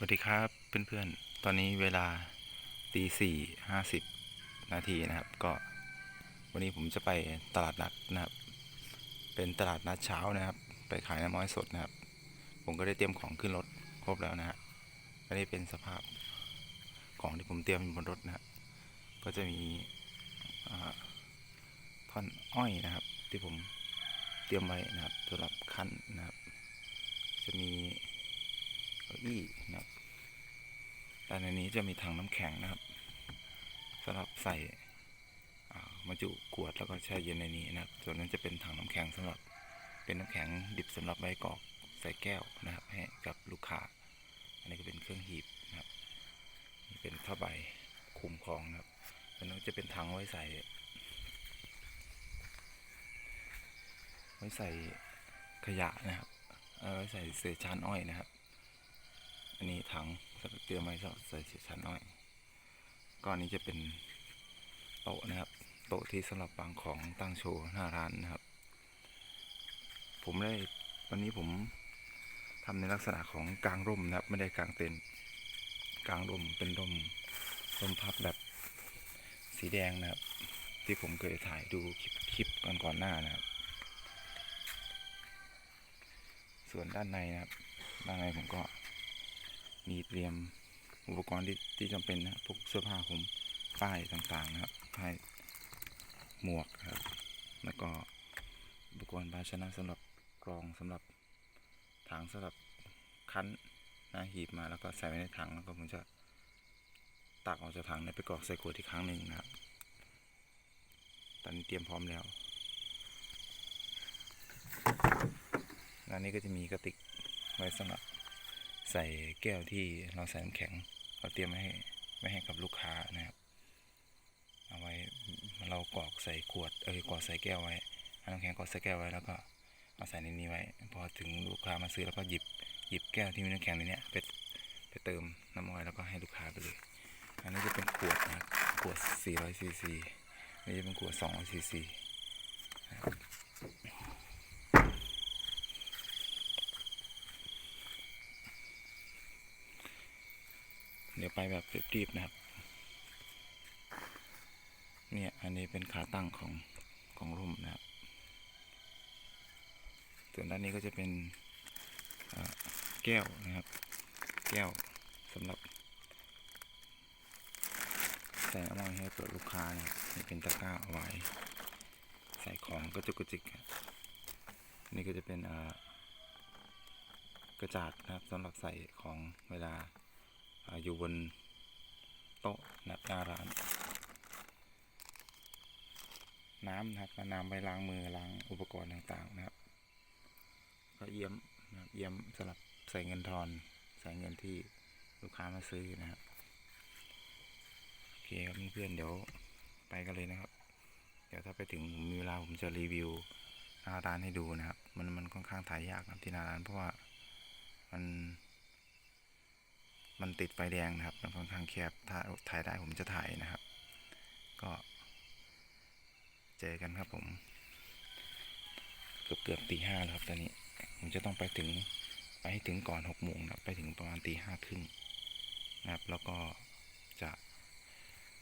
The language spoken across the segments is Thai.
สวัสดีครับเพื่อนๆ ตอนนี้เวลาตีสี่ห้าสิบนาทีนะครับ ก็วันนี้ผมจะไปตลาดนัดนะครับ เป็นตลาดนัดเช้านะครับ ไปขายน้ำม้อยสดนะครับ ผมก็ได้เตรียมของขึ้นรถครบแล้วนะฮะอันนี้เป็นสภาพของที่ผมเตรียมอยู่บนรถนะครับ ก็จะมีท่อนอ้อยนะครับ ที่ผมเตรียมไว้นะครับสำหรับคั้นนะครับ จะมี เก้าอี้นะครับด้านในนี้จะมีถังน้ำแข็งนะครับสำหรับใส่อ่าจุขวดแล้วก็แช่เย็นในนี้นะครับ ส่วนนั้นจะเป็นถังน้ำแข็งสำหรับเป็นน้ำแข็งดิบสำหรับใบกรอกใส่แก้วนะครับ ให้กับลูกค้า อันนี้ก็เป็นเครื่องหีบนะครับนี่เป็นผ้าใบคลุมคลองนะครับอันนั้นจะเป็นถังไว้ใส่ไว้ใส่ขยะนะครับเอาไว้ใส่เศษชานอ้อยนะครับ อันนี้ถังสำหรับเตรียมไว้สำหรับใส่เศษชานอ้อยก้อนนี้จะเป็นโต๊ะนะครับ โต๊ะที่สำหรับวางของตั้งโชว์หน้าร้านนะครับ ผมได้วันนี้ผมทำในลักษณะของกลางร่มนะครับ ไม่ได้กลางเต็นท์กลางร่มเป็นร่มร่มพับแบบสีแดงนะครับ ที่ผมเคยถ่ายดูคลิปคลิปก่อนก่อนหน้านะครับ ส่วนด้านในนะครับ ด้านในผมก็ มีเตรียมอุปกรณ์ที่ที่จำเป็นนะพวกเสื้อผ้าผมป้ายต่างๆนะครับป้ายหมวกครับ แล้วก็อุปกรณ์ภาชนะสำหรับกรองสำหรับถังสำหรับคั้นนะหีบมาแล้วก็ใส่ไว้ในถังแล้วก็ผมจะตักออกจากถังไปกรอกใส่ขวดอีกครั้งหนึ่งนะครับ ตอนนี้เตรียมพร้อมแล้วงานนี้ก็จะมีกระติกไว้สำหรับ ใส่แก้วที่เราใส่น้ำแข็ง เราเตรียมไว้ให้ไว้ให้กับลูกค้านะครับ เอาไว้เรากรอกใส่ขวด เอ้ยกรอกใส่แก้วไว้เอาน้ำแข็งกรอกใส่แก้วไว้แล้วก็เอาใส่ในนี้ไว้ พอถึงลูกค้ามาซื้อแล้วก็หยิบหยิบแก้วที่มีน้ำแข็งในนี้ไปไปเติมน้ำอ้อยแล้วก็ให้ลูกค้าไปเลย อันนี้จะเป็นขวดนะครับขวด400ซีซีนี่จะเป็นขวด200ซีซี เดี๋ยวไปแบบรีบๆนะครับ เนี่ยอันนี้เป็นขาตั้งของของร่มนะครับ ส่วนด้านนี้ก็จะเป็นแก้วนะครับ แก้วสำหรับใส่น้ำมันให้ตัวลูกค้านะนี่เป็นตะกร้าเอาไว้ใส่ของกระจุกกระจิกนี่ก็จะเป็นกระจาดนะครับสำหรับใส่ของเวลา อยู่บนโต๊ะนะครับหน้าร้าน น้ำนะครับน้ำไปล้างมือล้างอุปกรณ์ต่างๆนะครับ ก็เยี่ยมนะครับเยี่ยมสำหรับใส่เงินทอน ใส่เงินที่ลูกค้ามาซื้อนะครับโอเคครับเพื่อนๆเดี๋ยวไปกันเลยนะครับ เดี๋ยวถ้าไปถึงผมมีเวลาผมจะรีวิวหน้าร้านให้ดูนะครับ มันมันค่อนข้างถ่ายยากนะที่หน้าร้านเพราะว่ามัน มันติดไฟแดงนะครับมันค่อนข้างแคบถ้าถ่ายได้ผมจะถ่ายนะครับ ก็ เจอกันครับผม เกือบเกือบตีห้าแล้วครับตอนนี้ ผมจะต้องไปถึงไปให้ถึงก่อนหกโมงนะครับไปถึงประมาณตีห้าครึ่งนะครับ แล้วก็จะ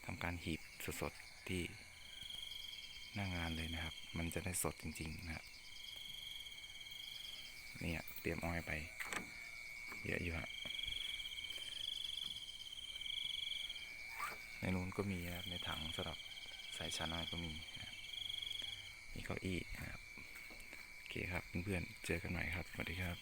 ทำการหีบสดๆที่หน้างานเลยนะครับ มันจะได้สดจริง ๆ นะครับ เนี่ย เตรียมอ้อยไป เยอะอยู่ฮะ นนู้นก็มีนะครับในถังสำหรับใส่ชาน้อยก็มีนะมีเก้าอี้นะครับโอเคครับเพื่อนๆเจอกันใหม่ครับสวัสดีครับ